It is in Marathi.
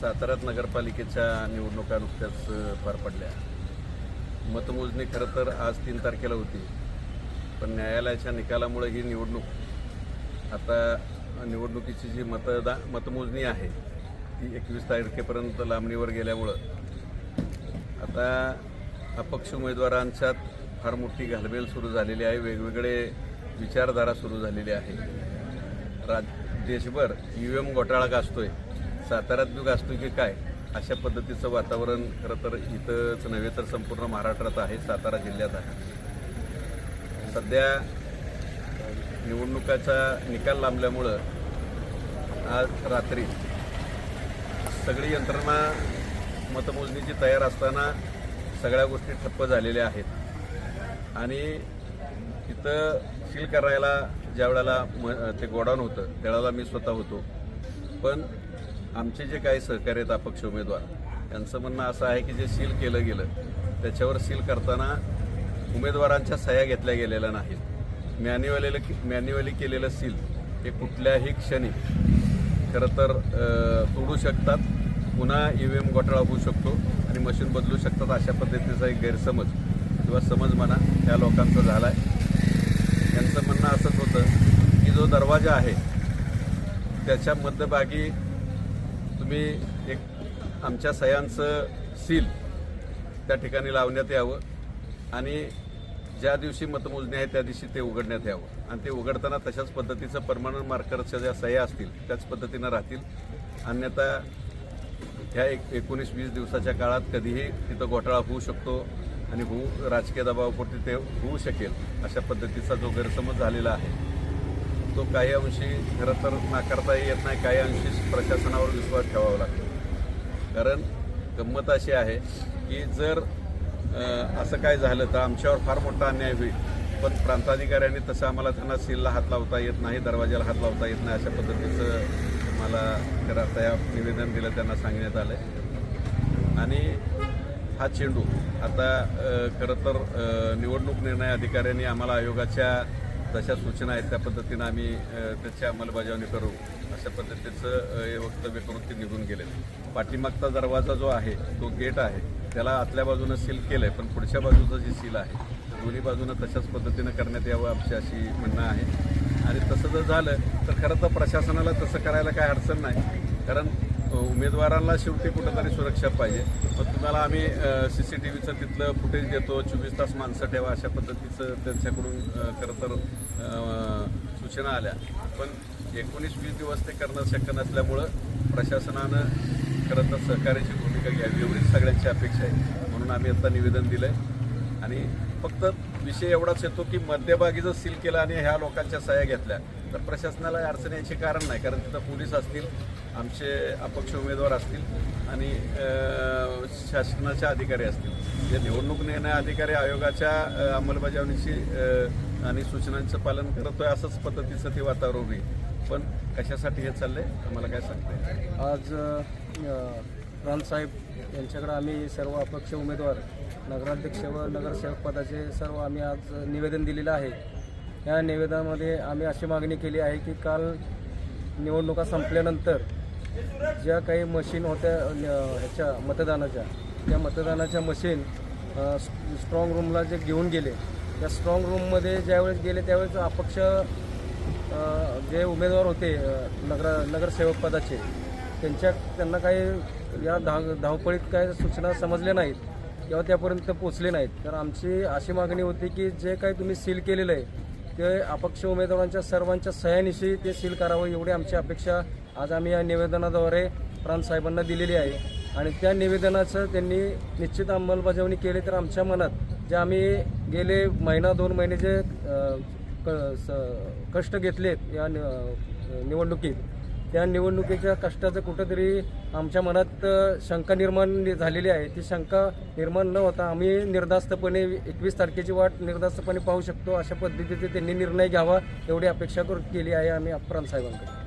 साताऱ्यात नगरपालिकेच्या निवडणुका नुकत्याच पार पडल्या. मतमोजणी खरं तर आज तीन तारखेला होती. पण न्यायालयाच्या निकालामुळे ही निवडणूक आता निवडणुकीची जी मतदा मतमोजणी आहे ती एकवीस तारखेपर्यंत लांबणीवर गेल्यामुळं आता अपक्ष उमेदवारांच्यात फार मोठी घालमेल सुरू झालेली आहे. वेगवेगळे विचारधारा सुरू झालेली आहे. राज देशभर यू एम घोटाळा गाजतोय. साताऱ्यात बी गाजतोय की काय? अशा पद्धतीचं वातावरण खरं तर इथंच नव्हे तर संपूर्ण महाराष्ट्रात आहे सातारा जिल्ह्यात आहे. सध्या निवडणुकाचा निकाल लांबल्यामुळं आज रात्री सगळी यंत्रणा मतमोजणीची तयार असताना सगळ्या गोष्टी ठप्प झालेल्या आहेत. आणि तिथं सील करायला ज्या वेळेला म ते गोडाऊन होतं त्यावेळेला मी स्वतः होतो. पण आमचे जे काही सहकार्य आहेत अपक्ष उमेदवार यांचं म्हणणं असं आहे की जे सील केलं गेलं त्याच्यावर सील करताना उमेदवारांच्या सह्या घेतल्या गेलेल्या नाहीत. मॅन्युअली मॅन्युअली केलेलं सील हे कुठल्याही क्षणी खरं तर तोडू शकतात. पुन्हा ई व्ही एम घोटाळा होऊ शकतो आणि मशीन बदलू शकतात अशा पद्धतीचा एक गैरसमज किंवा समज म्हणा त्या लोकांचा झाला आहे यांचं म्हणणं असंच होतं की जो दरवाजा आहे त्याच्या मध्यभागी तुम्ही एक आमच्या सह्यांचं सील त्या ठिकाणी लावण्यात यावं आणि ज्या दिवशी मतमोजणी आहे त्या दिवशी ते उघडण्यात यावं. आणि ते उघडताना तशाच पद्धतीचं परमानंट मार्करच्या ज्या सह्या असतील त्याच पद्धतीनं राहतील. अन्यथा ह्या एक एकोणीस वीस दिवसाच्या काळात कधीही तिथं घोटाळा होऊ शकतो आणि होऊ राजकीय दबावापोटी ते होऊ शकेल अशा पद्धतीचा जो गैरसमज झालेला आहे. तो काही अंशी खरं तर नाकारता येत नाही काही अंशी प्रशासनावर विश्वास ठेवावा लागतो. कारण गंमत अशी आहे की जर असं काय झालं तर आमच्यावर फार मोठा अन्याय होईल. पण प्रांताधिकाऱ्यांनी तसं आम्हाला त्यांना सीलला हात लावता येत नाही दरवाजाला हात लावता येत नाही अशा पद्धतीचं मला खरं त्या या निवेदन दिलं त्यांना सांगण्यात आलं आणि हा चेंडू आता खरं तर निवडणूक निर्णय अधिकाऱ्यांनी आम्हाला आयोगाच्या जशा सूचना आहेत त्या पद्धतीनं आम्ही त्याची अंमलबजावणी करू अशा पद्धतीचं हे वक्तव्य करून ते निघून गेले पाठीमागचा दरवाजा जो आहे तो गेट आहे त्याला आतल्या बाजूनं सील केलं आहे पण पुढच्या बाजूचं जे सील आहे दोन्ही बाजूनं तशाच पद्धतीनं करण्यात यावं आमची अशी म्हणणं आहे. आणि तसं जर झालं तर खरं तर प्रशासनाला तसं करायला काय अडचण नाही. कारण उमेदवारांना शेवटी कुठंतरी सुरक्षा पाहिजे. मग तुम्हाला आम्ही सी सी टी व्हीचं तिथलं फुटेज देतो. चोवीस तास माणसं ठेवा अशा पद्धतीचं त्यांच्याकडून खरं तर सूचना आल्या. पण एकोणीस वीस दिवस ते करणं शक्य नसल्यामुळं प्रशासनानं खरं तर सहकार्याची भूमिका घ्यावी. एवढीच सगळ्यांची अपेक्षा आहे. म्हणून आम्ही आता निवेदन दिलं आहे आणि फक्त विषय एवढाच येतो की मध्यभागी जर सील केला आणि ह्या लोकांच्या सह्या घेतल्या तर प्रशासनाला अडचण यायचे कारण नाही कारण तिथं पोलीस असतील आमचे अपक्ष उमेदवार असतील आणि शासनाच्या शासनाचे अधिकारी असतील. जे निवडणूक निर्णय अधिकारी आयोगाच्या अंमलबजावणीची आणि सूचनांचं पालन करतोय असंच पद्धतीचं ते वातावरण होईल पण कशासाठी हे चाललंय आम्हाला काय सांगता आज रामसाहेब यांच्याकडे आम्ही सर्व अपक्ष उमेदवार नगराध्यक्ष व नगरसेवक पदाचे सर्व आम्ही आज निवेदन दिलेलं आहे. या निवेदनामध्ये आम्ही अशी मागणी केली आहे की काल निवडणुका संपल्यानंतर ज्या काही मशीन होत्या ह्याच्या मतदानाच्या त्या मतदानाच्या मशीन स्ट्रॉंग रूमला जे घेऊन गेले त्या स्ट्रॉंग रूममध्ये ज्यावेळेस गेले त्यावेळेस अपक्ष जे उमेदवार होते नगर नगरसेवक पदाचे त्यांच्या त्यांना काही या धाव धावपळीत काय सूचना समजल्या नाहीत किंवा त्यापर्यंत पोचले नाहीत. तर आमची अशी मागणी होती की जे काही तुम्ही सील केलेलं आहे ते अपक्ष उमेदवारांच्या सर्वांच्या सह्यानिशी ते सील करावं एवढी आमची अपेक्षा. आज आम्ही या निवेदनाद्वारे प्रांतसाहेबांना दिलेली आहे. आणि त्या निवेदनाचं त्यांनी निश्चित अंमलबजावणी केली तर आमच्या मनात जे आम्ही गेले महिना दोन महिने जे क- स- कष्ट घेतलेत या नि- निवडणुकीत त्या निवडणुकीच्या कष्टाचं कुठंतरी आमच्या मनात शंका निर्माण झालेली आहे. ती शंका निर्माण न होता आम्ही निर्धास्तपणे एकवीस तारखेची वाट निर्धास्तपणे पाहू शकतो. अशा पद्धतीचे त्यांनी निर्णय घ्यावा एवढी अपेक्षा केली आहे आम्ही अप्रांत साहेबांकडे